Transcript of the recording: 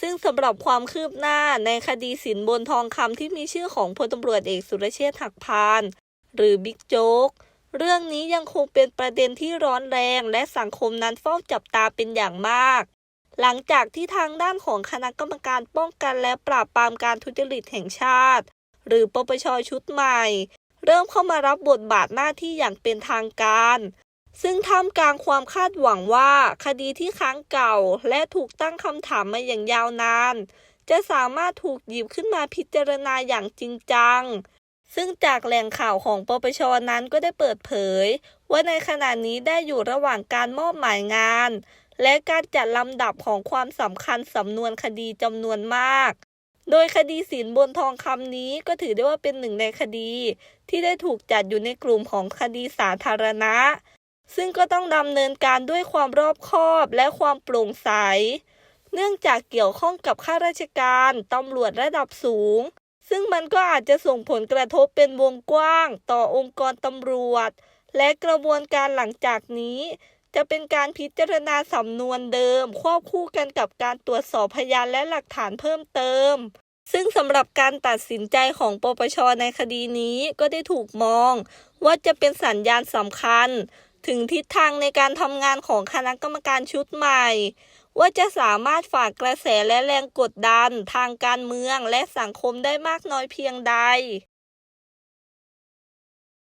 ซึ่งสำหรับความคืบหน้าในคดีสินบนทองคำที่มีชื่อของพลตำรวจเอกสุรเชษฐ์หักพาน หรือบิ๊กโจ๊ก เรื่องนี้ยังคงเป็นประเด็นที่ร้อนแรง และสังคมนั้นเฝ้าจับตาเป็นอย่างมาก หลังจากที่ทางด้านของคณะกรรมการป้องกันและปราบปรามการทุจริตแห่งชาติ หรือปปชชุดใหม่ เริ่มเข้ามารับบทบาทหน้าที่อย่างเป็นทางการ ซึ่งท่ามกลางความคาดหวังว่าคดีที่ค้างเก่าและถูกตั้งคำถามมาอย่างยาวนาน จะสามารถถูกหยิบขึ้นมาพิจารณาอย่างจริงจัง ซึ่งจากแหล่งข่าวของปปชนั้นก็ได้เปิดเผย ว่าในขณะนี้ได้อยู่ระหว่างการมอบหมายงาน และการจัดลำดับของความสำคัญสำนวนคดีจำนวนมากโดยคดีสินบนทองคำนี้ก็ถือได้ว่าเป็นหนึ่งในคดี ที่ได้ถูกจัดอยู่ในกลุ่มของคดีสาธารณะ ซึ่งก็ต้องดำเนินการด้วยความรอบคอบและความโปร่งใส เนื่องจากเกี่ยวข้องกับข้าราชการตำรวจระดับสูง ซึ่งมันก็อาจจะส่งผลกระทบเป็นวงกว้างต่อองค์กรตำรวจ และกระบวนการหลังจากนี้ จะเป็นการพิจารณาสำนวนเดิม ควบคู่กันกับการตรวจสอบพยานและหลักฐานเพิ่มเติมซึ่งสำหรับการตัดสินใจของปปชในคดีนี้ก็ได้ถูกมอง ว่าจะเป็นสัญญาณสำคัญ ถึงทิศทางในการทำงานของคณะกรรมการชุดใหม่ ว่าจะสามารถฝากกระแสและแรงกดดันทางการเมืองและสังคมได้มากน้อยเพียงใด